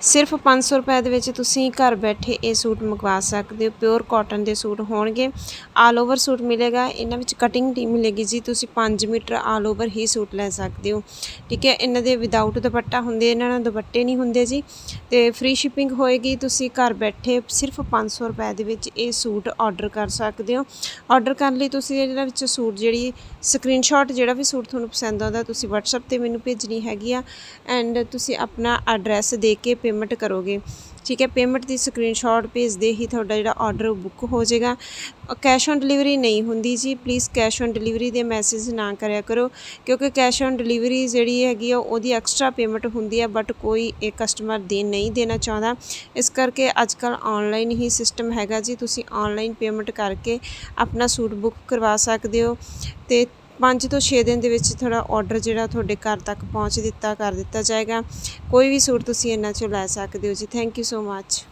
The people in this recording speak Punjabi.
ਸਿਰਫ 500 ਰੁਪਏ ਦੇ ਵਿੱਚ ਤੁਸੀਂ ਘਰ ਬੈਠੇ ਇਹ ਸੂਟ ਮੰਗਵਾ ਸਕਦੇ ਹੋ। ਪਿਓਰ ਕਾਟਨ ਦੇ ਸੂਟ ਹੋਣਗੇ। ਆਲ ਓਵਰ ਸੂਟ ਮਿਲੇਗਾ। ਇਹਨਾਂ ਵਿੱਚ ਕਟਿੰਗ ਨਹੀਂ ਮਿਲੇਗੀ ਜੀ। ਤੁਸੀਂ 5 ਮੀਟਰ ਆਲ ਓਵਰ ਹੀ ਸੂਟ ਲੈ ਸਕਦੇ ਹੋ। ਠੀਕ ਹੈ, ਇਹਨਾਂ ਦੇ ਵਿਦਆਊਟ ਦੁਪੱਟਾ ਹੁੰਦੇ, ਇਹਨਾਂ ਨਾਲ ਦੁਪੱਟੇ ਨਹੀਂ ਹੁੰਦੇ ਜੀ। ਤੇ ਫ੍ਰੀ ਸ਼ਿਪਿੰਗ ਹੋਏਗੀ। ਤੁਸੀਂ ਘਰ ਬੈਠੇ ਸਿਰਫ 500 ਰੁਪਏ ਦੇ ਵਿੱਚ ਇਹ ਸੂਟ ਆਰਡਰ ਕਰ ਸਕਦੇ ਹੋ। ਆਰਡਰ ਕਰਨ ਲਈ ਤੁਸੀਂ ਇਹਨਾਂ ਵਿੱਚ ਸੂਟ ਜਿਹੜੀ ਸਕਰੀਨਸ਼ਾਟ ਜਿਹੜਾ ਵੀ ਸੂਟ ਤੁਹਾਨੂੰ ਪਸੰਦ ਆਉਂਦਾ, ਤੁਸੀਂ WhatsApp ਤੇ ਮੈਨੂੰ ਭੇਜਣੀ ਹੈਗੀ ਆ। ਐਂਡ ਤੁਸੀਂ ਆਪਣਾ ਐਡਰੈਸ ਦੇ ਕੇ ਪੇਮੈਂਟ ਕਰੋਗੇ। ਠੀਕ ਹੈ ਪੇਮੈਂਟ ਦੀ ਸਕਰੀਨਸ਼ਾਟ ਭੇਜਦੇ ਹੀ ਤੁਹਾਡਾ ਜਿਹੜਾ ਆਰਡਰ ਬੁੱਕ ਹੋ ਜਾਏਗਾ। ਕੈਸ਼ ਔਨ ਡਿਲੀਵਰੀ ਨਹੀਂ ਹੁੰਦੀ ਜੀ। ਪਲੀਜ਼ ਕੈਸ਼ ਔਨ ਡਿਲੀਵਰੀ ਦੇ ਮੈਸੇਜ ਨਾ ਕਰਿਆ ਕਰੋ। ਕਿਉਂਕਿ ਕੈਸ਼ ਔਨ ਡਿਲੀਵਰੀ ਜਿਹੜੀ ਹੈਗੀ ਆ, ਉਹਦੀ ਐਕਸਟਰਾ ਪੇਮੈਂਟ ਹੁੰਦੀ ਹੈ ਬਟ ਕੋਈ ਇਹ ਕਸਟਮਰ ਦੇ ਨਹੀਂ ਦੇਣਾ ਚਾਹੁੰਦਾ। ਇਸ ਕਰਕੇ ਅੱਜ ਕੱਲ ਆਨਲਾਈਨ ਹੀ ਸਿਸਟਮ ਹੈਗਾ ਜੀ। ਤੁਸੀਂ ਆਨਲਾਈਨ ਪੇਮੈਂਟ ਕਰਕੇ ਆਪਣਾ ਸੂਟ ਬੁੱਕ ਕਰਵਾ ਸਕਦੇ ਹੋ। ਤੇ 5 ਤੋਂ 6 ਦਿਨ ਦੇ ਵਿੱਚ ਤੁਹਾਡਾ ਆਰਡਰ ਜਿਹੜਾ ਤੁਹਾਡੇ ਘਰ ਤੱਕ ਪਹੁੰਚ ਦਿੱਤਾ, ਕਰ ਦਿੱਤਾ ਜਾਏਗਾ। ਕੋਈ ਵੀ ਸੂਟ ਤੁਸੀਂ ਇਹਨਾਂ ਚੋਂ ਲੈ ਸਕਦੇ ਹੋ ਜੀ। Thank you so much